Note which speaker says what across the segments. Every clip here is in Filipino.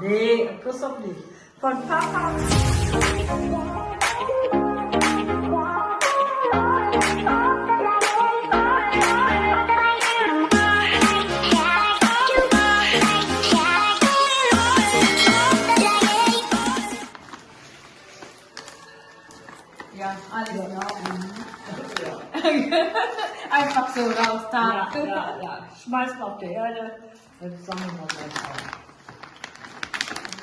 Speaker 1: Nee, doch nicht. Von Papa.
Speaker 2: Ja, alles klar. Einfach so raus,
Speaker 1: Ja,
Speaker 2: da.
Speaker 1: ja, ja. Schmeiß mal auf die Erde. Dann sammeln wir gleich auf.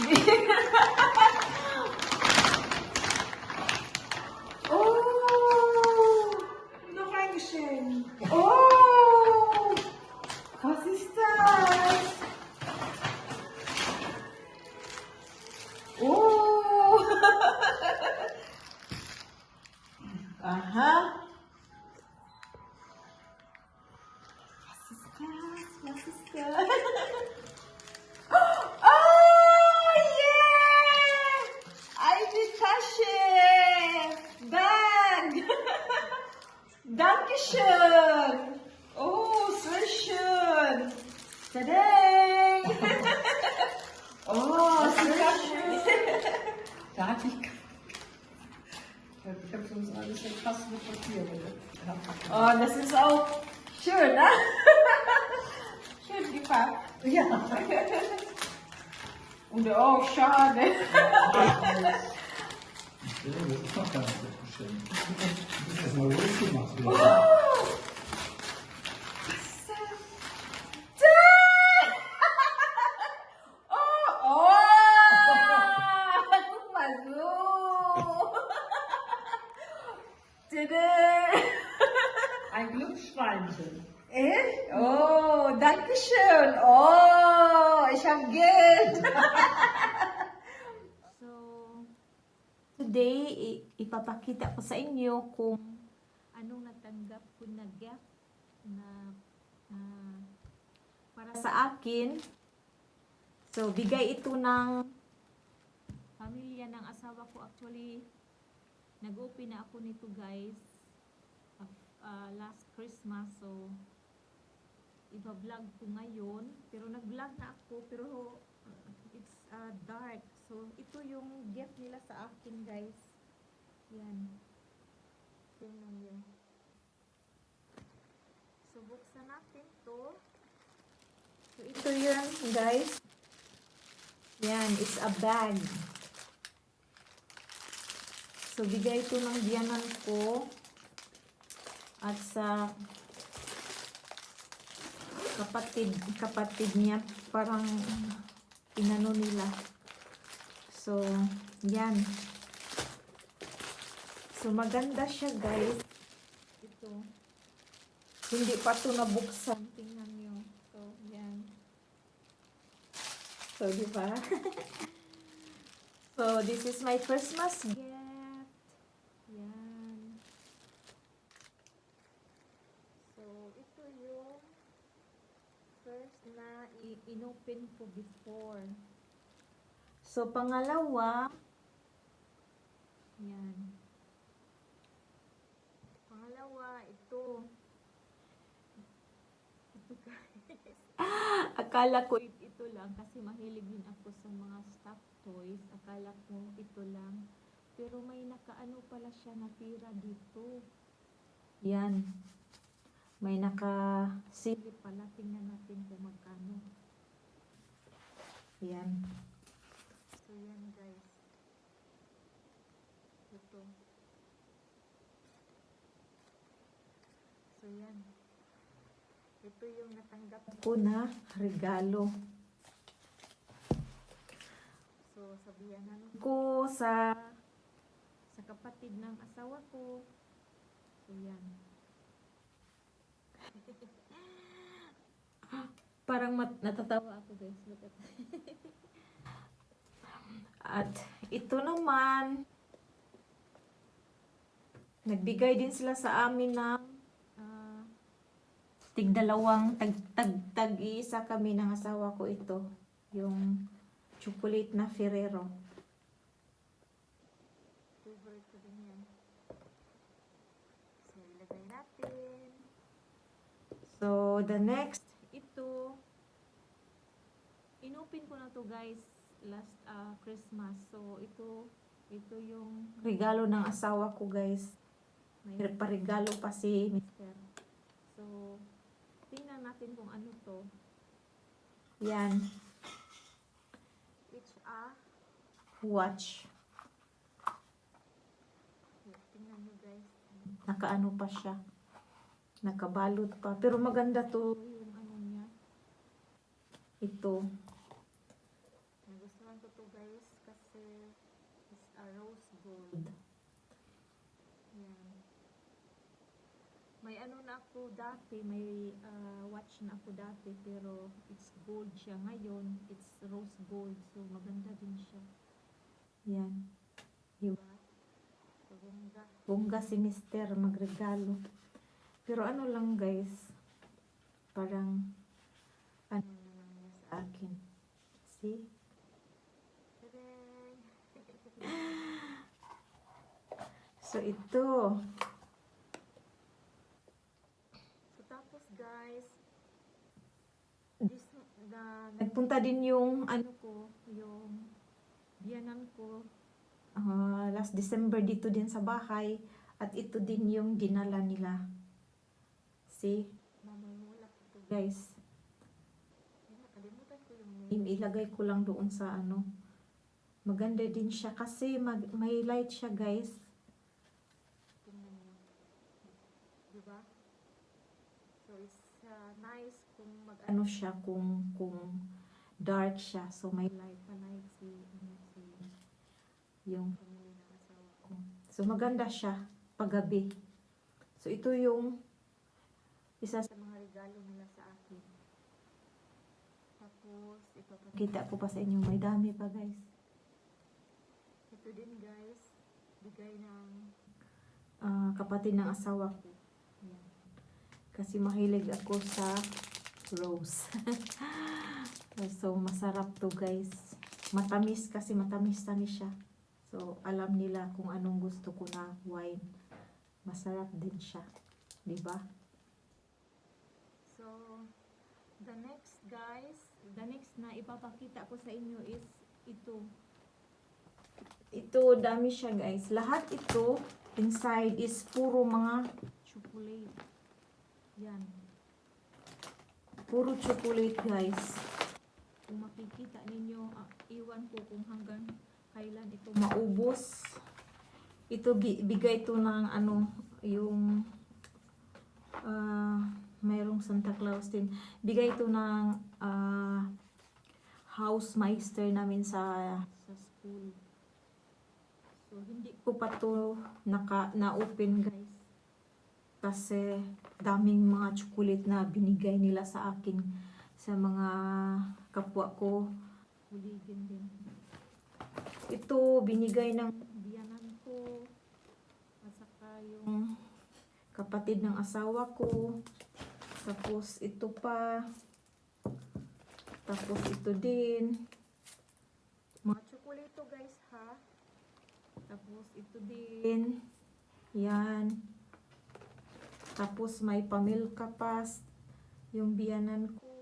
Speaker 2: Oh, noch ein Geschenk. Oh, was ist das? Oh. Aha. Was ist? Pam.
Speaker 1: Ja.
Speaker 2: Und oh, schade.
Speaker 3: Das ist
Speaker 2: mal losgemacht. Schön. Oh, habe Geld.
Speaker 4: So, today, ipapakita ko sa inyo kung anong natanggap ko na gift na ah, para sa akin. So, bigay ito ng pamilya ng asawa ko. Actually, nag-open na ako nito guys ah, last Christmas. So, iba-vlog ko ngayon. Pero nag-vlog na ako. Pero it's uh, dark. So, ito yung gift nila sa akin, guys. Yan. Tingnan nyo. So, buksan natin to. So, ito yun, guys. Yan, it's a bag. So, bigay ito ng biyanan ko. At sa kapatid kapatid niya parang inano nila. So yan. So maganda siya guys. Ito. Hindi pa to nabuksan. Tingnan niyo. So yan. So di ba? So this is my Christmas gift yan so ito yung first na inopen ko before. So, pangalawa, yan. Pangalawa, ito. Ito guys. Akala ko it- ito lang kasi mahilig din ako sa mga stuffed toys. Akala ko ito lang. Pero may nakaano pala siya natira dito. Yan. May nakasilip pala. Tingnan natin kung magkano. Yan. So, yan guys. Ito. So, yan. Ito yung natanggap ko na regalo. So, sabihan na ko sa sa kapatid ng asawa ko. So, yan. Parang mat- natatawa ako guys. Look at ito naman, nagbigay din sila sa amin ng ah, tigdalawang tag tag tag isa kami ng asawa ko ito yung chocolate na Ferrero favorite ko din yan so ilagay natin so the next inopen ko na to guys last ah, Christmas so ito ito yung regalo ng asawa ko guys may paregalo pa si Mr. So, tingnan natin kung ano to. Yan. It's a watch. Tingnan nyo guys. Nakaano pa siya. Nakabalot pa. Pero maganda to yung ano niya. Ito. Nagustuhan ko to guys kasi it's a rose gold. Yan. May ano na ako dati, may ah, watch na ako dati, pero it's gold siya. Ngayon, it's rose gold. So, maganda din siya. Yan. Diba? Bongga. Bongga si Mister magregalo. Pero ano lang guys, parang ano lang sa akin. See? So, ito. So, tapos guys, this, na, nagpunta din yung ano ko, yung biyanan ko ah, last December dito din sa bahay at ito din yung dinala nila. See? Mamamula ko to guys. Nakalimutan ko yung name. Ilagay ko lang doon sa ano. Maganda din siya kasi mag, may light siya guys. Tingnan niyo. Diba? So it's uh, nice kung mag ano siya kung kung dark siya. So may light pa light si ano si yung family ng asawa ko. So maganda siya paggabi. So ito yung isa sa mga regalo nila sa akin. Tapos ipapakita ko pa sa inyo may dami pa guys. Ito din guys, bigay ng ah, kapatid ng asawa ko. Kasi mahilig ako sa rose. so, masarap to guys. Matamis kasi matamis-tamis siya. So, alam nila kung anong gusto ko na wine. Masarap din siya. ba? So, the next guys, the next na ipapakita ko sa inyo is ito. Ito, dami siya guys. Lahat ito, inside is puro mga chocolate. Yan. Puro chocolate guys. Kung makikita ninyo, ah, iwan ko kung hanggang kailan ito maubos. Ito, bi- bigay to ng ano, yung ah, mayroong Santa Claus din. Bigay to ng ah, housemeister namin sa sa school. So, hindi ko pa to naka, na-open guys. Kasi daming mga chocolate na binigay nila sa akin sa mga kapwa ko. Kuligin din. Ito, binigay ng biyanan ko. At saka yung kapatid ng asawa ko. Tapos ito pa. Tapos ito din. Mga chocolate guys ha. Tapos ito din. Yan. Tapos may pamilka pas. Yung biyanan ko.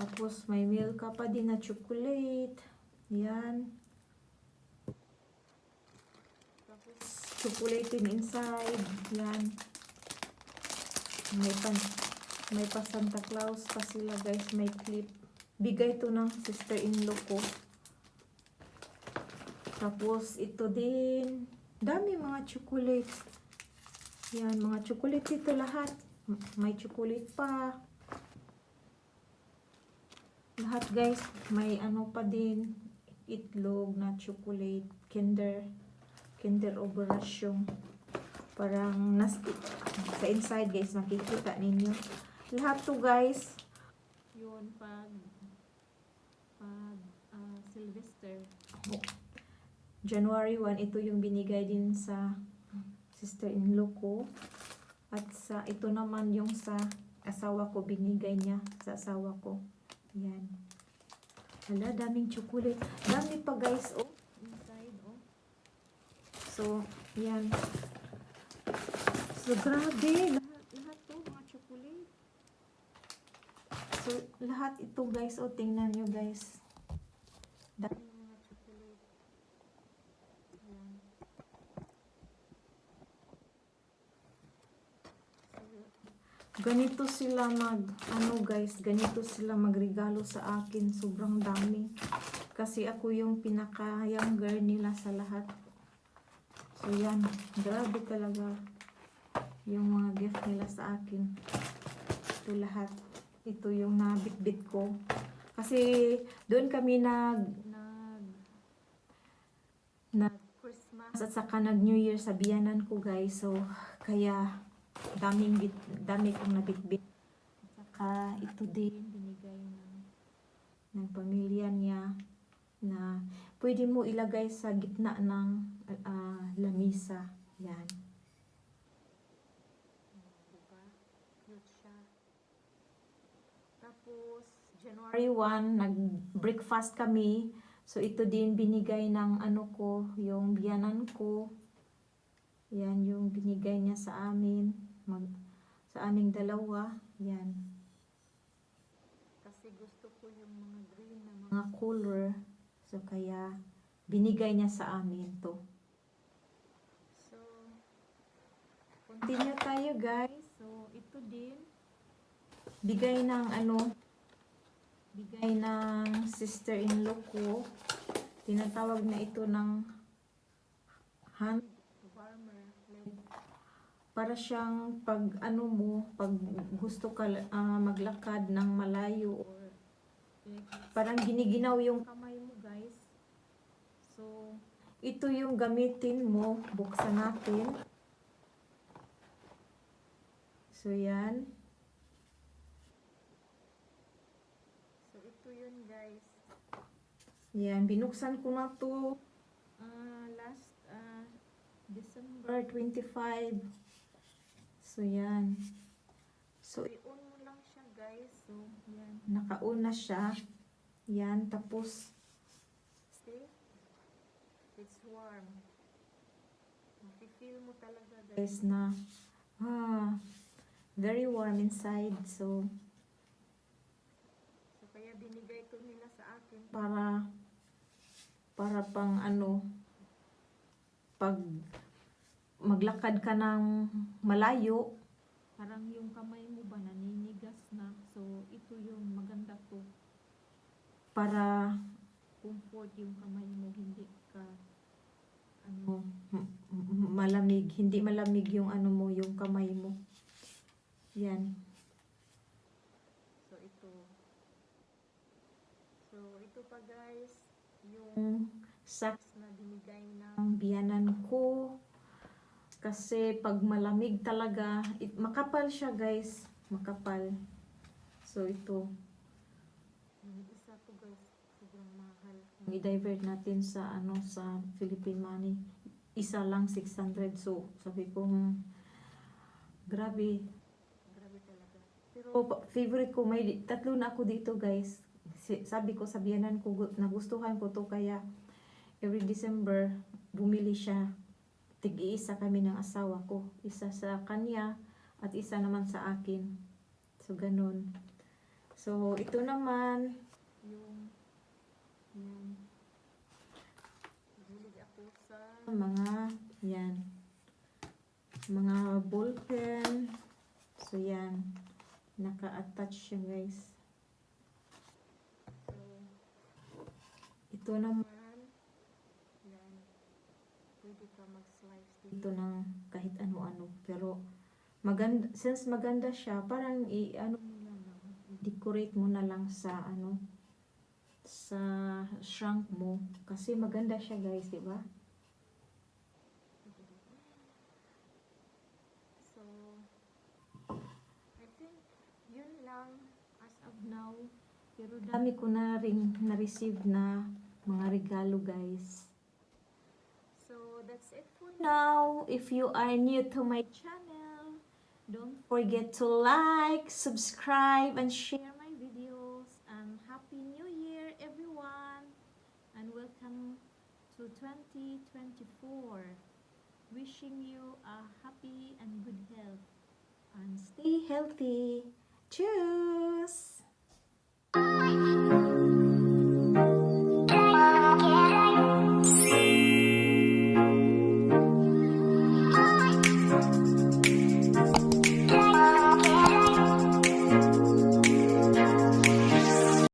Speaker 4: Tapos may milka pa din na chocolate. Yan. Tapos chocolate din inside. Yan. May pan may pa Santa Claus pa sila guys. May clip. Bigay to ng sister-in-law ko. Tapos, ito din. Dami mga chocolate. Yan, mga chocolate dito lahat. May chocolate pa. Lahat guys, may ano pa din. Itlog na chocolate. Kinder. Kinder operasyon. Parang nas sa inside guys, makikita ninyo. Lahat to guys. Yun, pag pag ah, Sylvester. January 1, ito yung binigay din sa sister-in-law ko. At sa ito naman yung sa asawa ko, binigay niya sa asawa ko. Yan. Hala, daming chocolate. Dami pa guys, oh. Inside, oh. So, yan. So, grabe. Lahat, lahat to, mga chocolate. So, lahat ito guys, oh, tingnan nyo guys. Dami mga chocolate. Yan. So, ganito sila mag, ano guys, ganito sila magregalo sa akin. Sobrang dami. Kasi ako yung pinaka-younger nila sa lahat. So, yan. Grabe talaga yung mga gift nila sa akin. Ito lahat. Ito yung nabitbit ko. Kasi doon kami nag nag nag Christmas at saka nag New Year sa biyanan ko guys. So kaya daming bit, dami kong nabitbit. At saka ito din binigay ng ng pamilya niya na pwede mo ilagay sa gitna ng ah, lamisa. Yan. Diba? Cute. Tapos, January 1, nag-breakfast kami. So, ito din binigay ng ano ko, yung biyanan ko. Yan, yung binigay niya sa amin. Mag, sa aming dalawa. Yan. Kasi gusto ko yung mga green na mga color. So, kaya binigay niya sa amin to. So, continue tayo guys. So, ito din bigay ng ano, bigay ng sister-in-law ko. Tinatawag na ito ng hand para siyang pag ano mo, pag gusto ka ah, maglakad ng malayo or parang giniginaw yung kamay mo guys. So, ito yung gamitin mo. Buksan natin. So, yan. So, ito yun guys. Yan, binuksan ko na to ah, last ah, December 25. So, yan. So, i-on mo lang siya guys. So, yan. Naka-on na siya. Yan, tapos see? It's warm. Mafe-feel mo talaga guys na ah, very warm inside. So, So, kaya binigay to nila sa akin para para pang ano pag maglakad ka ng malayo. Parang yung kamay mo ba naninigas na? So ito yung maganda to para comfort yung kamay mo hindi ka ano m- m- malamig. Hindi malamig yung ano mo yung kamay mo. Yan. So ito. So, ito pa guys, yung socks na binigay ng biyanan ko. Kasi pag malamig talaga, it, makapal siya guys. Makapal. So, ito. Isa to guys, sobrang mahal. I-divert natin sa ano sa Philippine money, isa lang 600. So, sabi ko, hmm, grabe. Grabe talaga. Pero pa- favorite ko, may tatlo na ako dito guys. Sabi ko sa biyanan ko, gu- nagustuhan ko to kaya every December, bumili siya. Tig-iisa kami ng asawa ko. Isa sa kanya at isa naman sa akin. So, ganun. So, ito naman, yung. Hilig ako sa mga, yan. Mga ballpen. So, yan. Naka-attach siya, guys. So, ito naman, yan. Pwede ka mag-slice dito ng kahit ano-ano. Pero, maganda, since maganda siya, parang i-ano mo na lang, decorate mo na lang sa ano, sa shrunk mo. Kasi maganda siya guys, di ba? So, I think yun lang as of now. Pero dami ko na rin na-receive na mga regalo guys. That's it for now. If you are new to my channel, don't forget to like, subscribe, and share my videos. And Happy New Year, everyone! And welcome to 2024. Wishing you a happy and good health. And stay healthy. Cheers!